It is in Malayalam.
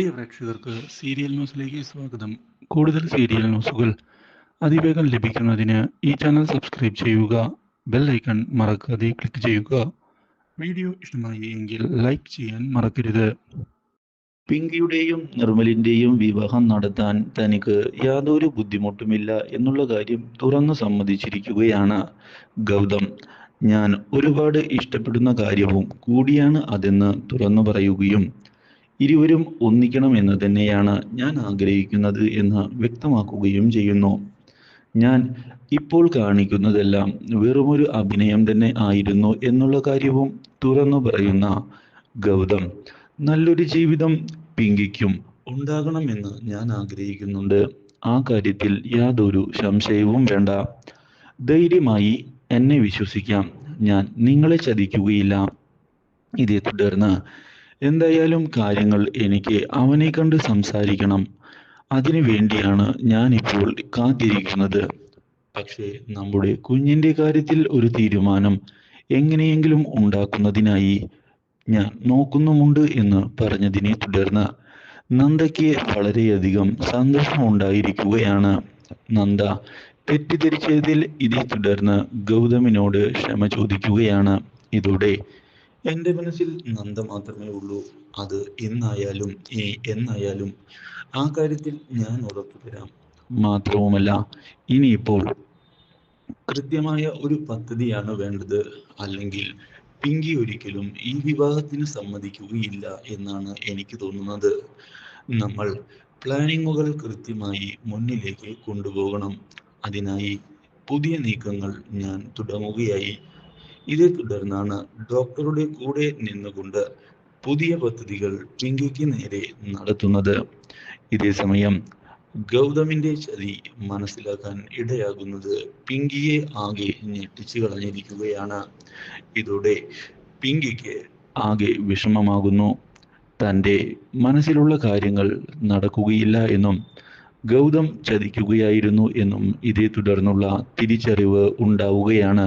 പ്രിയ പ്രേക്ഷകർക്ക് സീരിയൽ ന്യൂസിലേക്ക് സ്വാഗതം. കൂടുതൽ സീരിയൽ ന്യൂസുകൾ അതിവേഗം ലഭിക്കുന്നതിന് ഈ ചാനൽ സബ്സ്ക്രൈബ് ചെയ്യുക ബെൽ ഐക്കൺ മറക്കാതെ ക്ലിക്ക് ചെയ്യുക. വീഡിയോ ഇഷ്ടമായി എങ്കിൽ ലൈക്ക് ചെയ്യാൻ മറക്കരുത്. പിങ്കിയുടെയും നിർമ്മലിന്റെയും വിവാഹം നടത്താൻ തനിക്ക് യാതൊരു ബുദ്ധിമുട്ടുമില്ല എന്നുള്ള കാര്യം തുറന്നു സമ്മതിച്ചിരിക്കുകയാണ് ഗൗതം. ഞാൻ ഒരുപാട് ഇഷ്ടപ്പെടുന്ന കാര്യവും കൂടിയാണ് അതെന്ന് തുറന്നു പറയുകയും ഇരുവരും ഒന്നിക്കണം എന്ന് തന്നെയാണ് ഞാൻ ആഗ്രഹിക്കുന്നത് എന്ന് വ്യക്തമാക്കുകയും ചെയ്യുന്നു. ഞാൻ ഇപ്പോൾ കാണിക്കുന്നതെല്ലാം വെറുമൊരു അഭിനയം തന്നെ ആയിരുന്നു എന്നുള്ള കാര്യവും തുറന്നു പറയുന്ന ഗൗതം നല്ലൊരു ജീവിതം പിങ്കിക്കും ഉണ്ടാകണമെന്ന് ഞാൻ ആഗ്രഹിക്കുന്നുണ്ട്. ആ കാര്യത്തിൽ യാതൊരു സംശയവും വേണ്ട. ധൈര്യമായി എന്നെ വിശ്വസിക്കാം. ഞാൻ നിങ്ങളെ ചതിക്കുകയില്ല. ഇതേ തുടർന്ന് എന്തായാലും കാര്യങ്ങൾ എനിക്ക് അവനെ കണ്ട് സംസാരിക്കണം. അതിനു വേണ്ടിയാണ് ഞാനിപ്പോൾ കാത്തിരിക്കുന്നത്. പക്ഷേ നമ്മുടെ കുഞ്ഞിന്റെ കാര്യത്തിൽ ഒരു തീരുമാനം എങ്ങനെയെങ്കിലും ഉണ്ടാക്കുന്നതിനായി ഞാൻ നോക്കുന്നുമുണ്ട് എന്ന് പറഞ്ഞതിനെ തുടർന്ന് നന്ദയ്ക്ക് വളരെയധികം സന്തോഷമുണ്ടായിരിക്കുകയാണ്. നന്ദ തെറ്റിദ്ധരിച്ചതിൽ ഇതേ തുടർന്ന് ഗൗതമിനോട് ക്ഷമ ചോദിക്കുകയാണ്. ഇതോടെ എന്റെ മനസ്സിൽ നന്ദ മാത്രമേ ഉള്ളൂ. അത് എന്നായാലും ഈ എന്നായാലും ആ കാര്യത്തിൽ ഞാൻ ഉറപ്പു തരാം. മാത്രവുമല്ല ഇനിയിപ്പോൾ കൃത്യമായ ഒരു പദ്ധതിയാണ് വേണ്ടത്. അല്ലെങ്കിൽ പിങ്കി ഒരിക്കലും ഈ വിവാഹത്തിന് സമ്മതിക്കുകയില്ല എന്നാണ് എനിക്ക് തോന്നുന്നത്. നമ്മൾ പ്ലാനിങ്ങുകൾ കൃത്യമായി മുന്നിലേക്ക് കൊണ്ടുപോകണം. അതിനായി പുതിയ നീക്കങ്ങൾ ഞാൻ തുടങ്ങുകയായി. ഇതേ തുടർന്നാണ് ഡോക്ടറുടെ കൂടെ നിന്നുകൊണ്ട് പുതിയ പദ്ധതികൾ പിങ്കിക്ക് നേരെ നടത്തുന്നത്. ഇതേ സമയം ഗൗതമിന്റെ ചതി മനസ്സിലാക്കാൻ ഇടയാകുന്നത് പിങ്കിയെ ആകെ ഞെട്ടിച്ചു കളഞ്ഞിരിക്കുകയാണ്. ഇതോടെ പിങ്കിക്ക് ആകെ വിഷമമാകുന്നു. തന്റെ മനസ്സിലുള്ള കാര്യങ്ങൾ നടക്കുകയില്ല എന്നും ഗൗതം ചതിക്കുകയായിരുന്നു എന്നും ഇതേ തുടർന്നുള്ള തിരിച്ചറിവ് ഉണ്ടാവുകയാണ്.